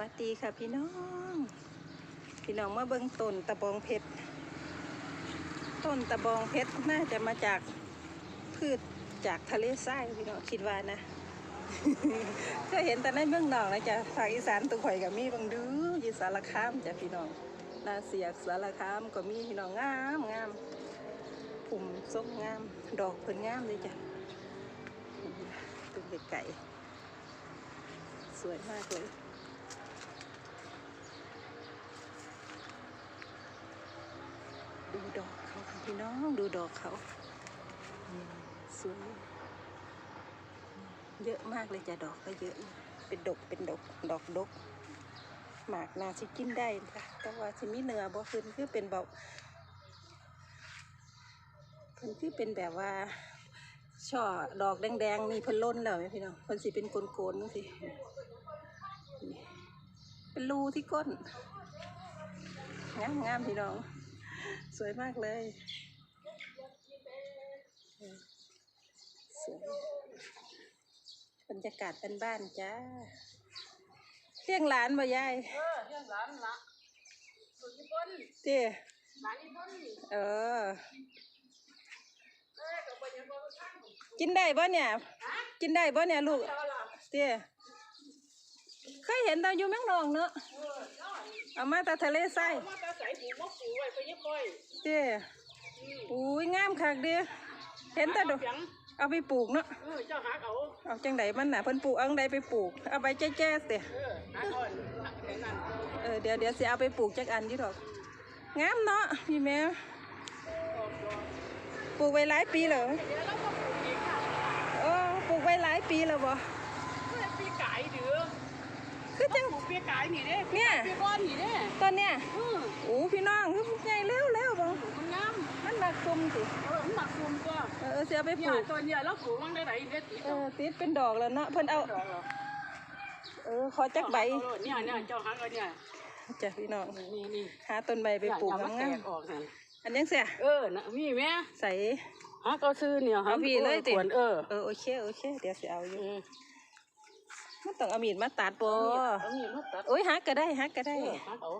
หวัสดีค่ะพี่น้อง พี่น้องมาเบิ่งต้นตะบองเพชร ต้นตะบองเพชรน่าจะมาจากพืชจากทะเลทรายพี่น้องคิดว่านะก็เห็นแต่ในเมืองนอกนะจ๊ะภาคอีสานตุข่อยกับมีบางดูอยู่สารคามจ้ะพี่น้องนาเสียกสารคามก็มีพี่น้องงามงามผุ่มส้มงาม ดอกเพิ่นงามเลยจ้ะตุ้ไก่สวยมากเลย ดูดอกเขาค่ะพี่น้องดูดอกเขาสวยเยอะมากเลยจ้ะดอกก็เยอะ เป็นดกเป็นดกดอกดกหมากนาสิกินได้จ้ะแต่ว่าสิมีเนื้อบ่ขึ้นคือเป็นเบาเพิ่นคือเป็นแบบว่าช่อดอกแดงๆนี่เพิ่นล้นแล้วไหมพี่น้องเพิ่นสิเป็นโกนๆจังสิเป็นรูที่ก้นงามงามพี่น้อง สวยมากเลยเออสวยบรรยากาศเป็นบ้านๆจ้าเลี้ยงหลานบ่ยายเออเรื่องหลานละสุดที่บนเจ้หลานที่บนเออเออกับปัญญาบริษัทกินได้บ่เนี่ยฮะกินได้บ่เนี่ยลูกเจ้าหลับ เจ้เคยเห็นตอนอยู่แมงนองเนอะเออน้อยเอามาแต่ทะเลทรายมาตาใส่ผูมกผูไว้ไปยังค่อยเจ้อุ้ยงามคักเดีเห็นแต่ดอกเสียงเอาไปปลูกเนาะเออเจ้าหาเขาเอาจังไดมันน่ะเพิ่นปลูกเอาจังใดไปปลูก เอาไปแจ้ๆเตะเออหาก่อนเห็นนั่นเออเดี๋ยวเดี๋ยวสิเอาไปปลูกจักอันอยู่ดอก งามเนาะพี่แมวปลูกไว้หลายปีเหรอเดี๋ยวเราก็ปลูกอีกค่ะเออปลูกไว้หลายปีแล้วบ่เพื่อปีกายเดือ คือจังปลูกปีกายนี่เด้เนี่ย ปีก้อนนี่เด้ตอนเนี้ยเออโอ้พี่น้องคือใหญ่แล้วแล้วบ่มันงามมันหนักคุมสิเออมันหนักคุมก็เออเออสิเอาไปปเนี่ยลูกตัวเนี่ยเราปลูกมันได้ไหนเด็ดติดเออติดเป็นดอกแล้วเนาะเพิ่นเอาดอกเหรอเออขอจักใบเนี่ยเนี่ยเจ้าหากันเนี่ยจ้ะพี่น้องนี่นี่หาต้นใบไปปลูกอย่มงามแตกออกนั่นๆอันยังเสียเออนะมีแม่ใส่ ฮะก็ซื้อเนี่ยเอาพี่เลยติขวนเออเออโอเคโอเค เดี๋ยวสิเอาอยู่อืม มันต้องเอามีดมาตัดบ่เอามีดมาตัดโอ้ยหักก็ได้หักก็เอได้อหักเอา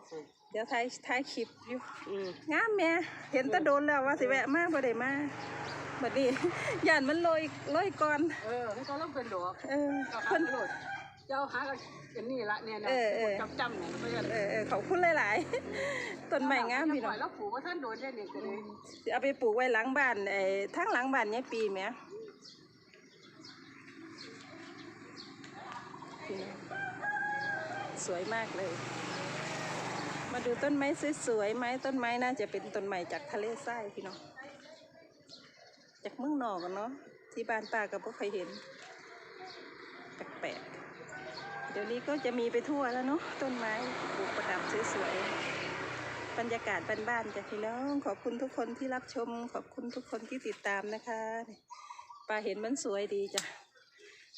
เดี๋ยวถ่ายถ่ายคลิปอยู่อืมงามแม่เห็นแตะโดนแล้วว่าสิแวะมาบ่ได้มาบัดนี้ย่านมันโรยโรยก่อนเออให้เขาเริ่มเป็นดอกเออเจ้าหาเพิ่นกระโดดเจ้าหาก็เป็นนี่ละเนี่ยนะเออเออจำจำเนี่ยไปกันเออเออขอบคุณหลายๆต้นไม้งามพี่น้องแล้วปลูกว่าท่านโดนได้เนี่ยก็เลยสิเอาไปปลูกไว้หลังบ้านไอ้ทั้งหลังบ้านยายปีแหม่ พี่น้องสวยมากเลย มาดูต้นไม้สวยๆไหมต้นไม้น่าจะเป็นต้นไม้จากทะเลทรายพี่น้องจากเมืองนอกกันเนาะที่บ้านป้าก็บ่เคยเห็นแปลกๆเดี๋ยวนี้ก็จะมีไปทั่วแล้วเนาะต้นไม้ปลูกประดับสวยๆบรรยากาศบ้านๆจ้ะพี่น้องขอบคุณทุกคนที่รับชม ขอบคุณทุกคนที่ติดตามนะคะป้าเห็นมันสวยดีจ้ะ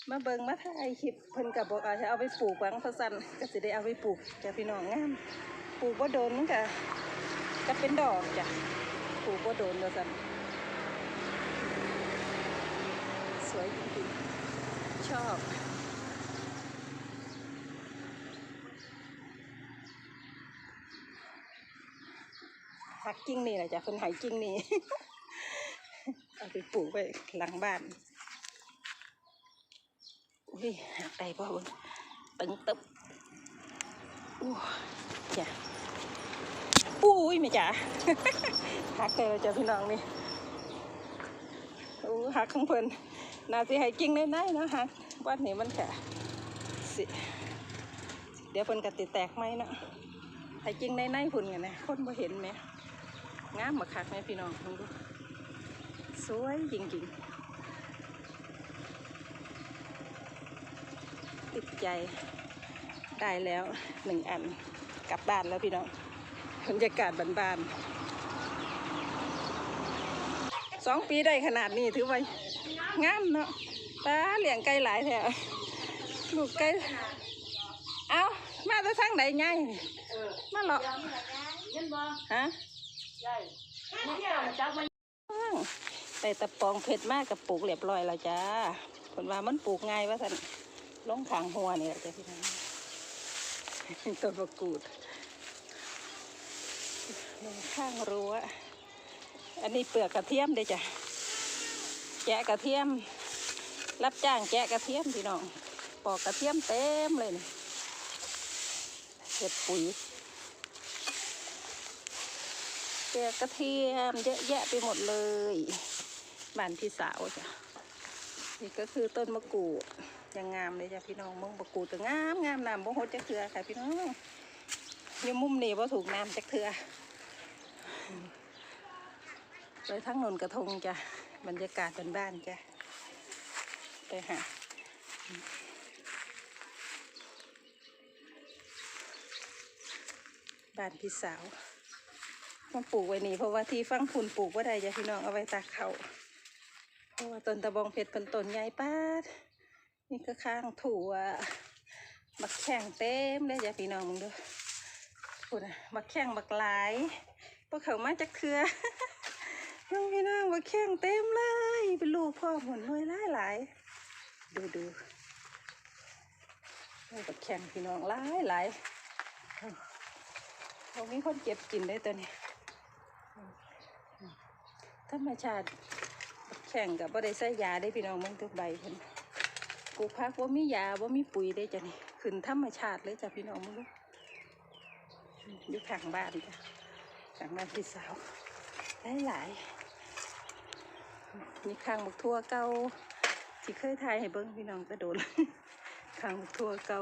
มาเบิงมาถ่ายคลิปเพิ่นกับบอกอาจะเอาไปปลูกหวังพะสันก็จะได้เอาไปปลูกจ้ะพี่น้องงามปลูกบ่โดนมันก็ก็เป็นดอกจ้ะปลูกบ่โดนว่าสันสวยจริงๆชอบหักกิ้งนี่แหละจ้ะคนหายกิ้งนี่เอาไปปลูกไว้หลังบ้าน อุ้ยหักได้ป่ะเบิ้งตึงตึบอู้จ้ะอุ้ยแม่จ๋าหักเลยจ้ะพี่น้องนี่โอ้หักของเพิ่นน่าสิให้กิ่งในๆเนาะหักวันนี้มันแค่สิเดี๋ยวเพิ่นก็ติแตกไหมเนาะให้กิ่งในๆพุ่นกันนะคนบ่เห็นแหมงามมาคักแม่พี่น้องลองดูสวยจริงๆ ติด ใจได้แล้วหนึ่งอันกลับบ้านแล้วพี่น้องบรรยากาศบ้านๆสองปีได้ขนาดนี้ถือว่างามเนาะตาเลี้ยงไก่หลายแท้ลูกไก่เอามาแตะทางไหนไงเออมาหรอเห็นบ่ฮะใช่นี่เจ้าจักมันแต่ตะปองเพชรมากกับปลูกเรียบร้อยแล้วจ้าผลว่ามันปลูกง่ายว่าสัน ลงขางหัวเนี่แหละจ้ะพี่น้องต้นมะกรูดลงข้างรั้วอันนี้เปลือกกระเทียมเด้จ้ะแกะกระเทียม รับจ้างแกะกระเทียมพี่น้องปอกกระเทียมเต็มเลยนี่เห็ดปุ๋ยเปลือกกระเทียมเยอะแยะไปหมดเลยบ้านพี่สาวจ้ะนี่ก็คือต้นมะกรูด ยังงามเลยจ้ะพี่น้องมึงมะกรูดก็งามงามน้ำบ่หดจักเถือค่ะพี่น้องยู่มุมนี้ว่าถูกน้ำจักเถือไปทั้งนนกระทงจ้ะบรรยากาศบ้านจ้ะไปหาบ้านพี่สาวมาปลูกไว้นี่เพราะว่าที่ฟังคุณปลูกว่าได้จ้ะพี่น้องเอาไว้ตากเขาเพราะว่าต้นตะบองเพชรเป็นต้นใหญ่ป้าด นี่ก็ข้างถั่วบักแข้งเต็มเลยจ้ะพี่น้องมึงดูพูดนะบักแข้งบักหลายพวกเขามาจากเครือน้องพี่น้องบักแข้งเต็มเลย เป็นลูกพ่อหมุนเลยหลายหลายๆดูดูบักแข้งพี่น้องหลายหลายเขามีคนเก็บกินได้ตัวนี้ธรรมชาติแข่งกับบ่ได้ใส่ยาได้พี่น้องมืองทุกใบเพิ่น ลูกพักว่ามียาว่ามีปุ๋ยได้จ้ะนี่ขึ้นธรรมชาติเลยจ้ะพี่น้องมึงดูอยู่ข้างบ้านจ้ะข้างบ้านพี่สาวหลายหลายๆมีข้างบักทั่วเก่าที่เคยทายให้เบิ้งพี่น้องกระโดดข้างบักทั่วเก่า